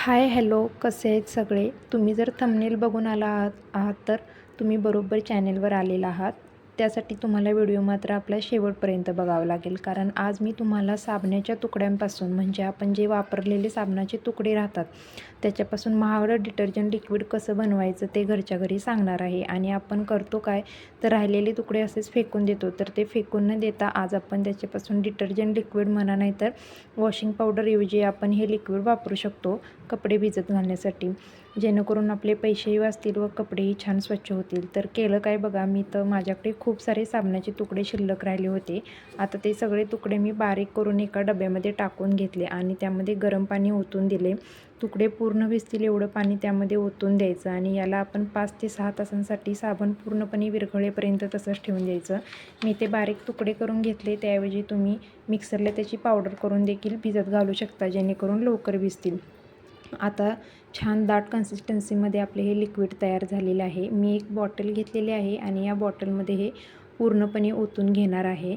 Hi hello कसे आहेत सगळे? तुम्ही जर थंबनेल बघून आला आहात आहात तर तुम्ही बरोबर चॅनेलवर आलेला आहात. त्यासाठी तुम्हाला व्हिडिओ मात्र आपल्या शेवटपर्यंत बघावं लागेल. कारण आज मी तुम्हाला साबणाच्या तुकड्यांपासून म्हणजे आपण जे वापरलेले साबणाचे तुकडे राहतात त्याच्यापासून महागडं डिटर्जंट लिक्विड कसं बनवायचं ते घरच्या घरी सांगणार आहे. आणि आपण करतो काय? तर राहिलेले तुकडे असेच फेकून देतो. तर ते फेकून न देता आज आपण त्याच्यापासून डिटर्जंट लिक्विड म्हणा नाही तर वॉशिंग पावडरऐवजी आपण हे लिक्विड वापरू शकतो कपडे भिजत घालण्यासाठी. जेणेकरून आपले पैसेही वाचतील व कपडेही छान स्वच्छ होतील. तर केलं काय बघा मी तर माझ्याकडे खूप खूप सारे साबणाचे तुकडे शिल्लक राहिले होते. आता ते सगळे तुकडे मी बारीक करून एका डब्यामध्ये टाकून घेतले आणि त्यामध्ये गरम पाणी ओतून दिले. तुकडे पूर्ण भिजतील एवढं पाणी त्यामध्ये ओतून द्यायचं आणि याला आपण पाच ते सहा तासांसाठी साबण पूर्णपणे विरघळेपर्यंत तसंच ठेवून द्यायचं. मी ते बारीक तुकडे करून घेतले. त्याऐवजी तुम्ही मिक्सरला त्याची पावडर करून देखील भिजत घालू शकता जेणेकरून लवकर भिजतील. आता छान दाट कन्सिस्टन्सीमध्ये आपले हे लिक्विड तयार झालेलं आहे. मी एक बॉटल घेतलेली आहे आणि या बॉटलमध्ये हे पूर्णपणे ओतून घेणार आहे.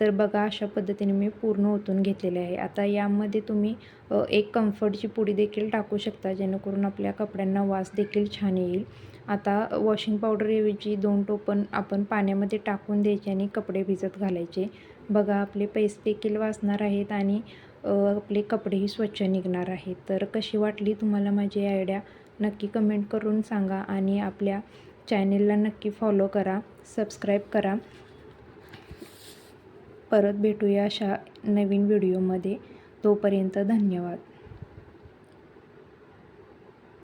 तर बघा अशा पद्धतीने मी पूर्ण ओतून घेतलेले आहे. आता यामध्ये तुम्ही एक कम्फर्टची पुडी देखील टाकू शकता जेणेकरून आपल्या कपड्यांना वास देखील छान येईल. आता वॉशिंग पावडरऐवजी दोन टोपण आपण पाण्यामध्ये टाकून द्यायचे आणि कपडे भिजत घालायचे. बघा आपले पैसे देखील वाचणार आहेत आणि आपले कपडेही स्वच्छ निघणार आहेत. तर कशी वाटली तुम्हाला माझी आयडिया नक्की कमेंट करून सांगा आणि आपल्या चॅनेलला नक्की फॉलो करा सबस्क्राईब करा. परत भेटूया अशा नवीन व्हिडिओमध्ये तोपर्यंत धन्यवाद.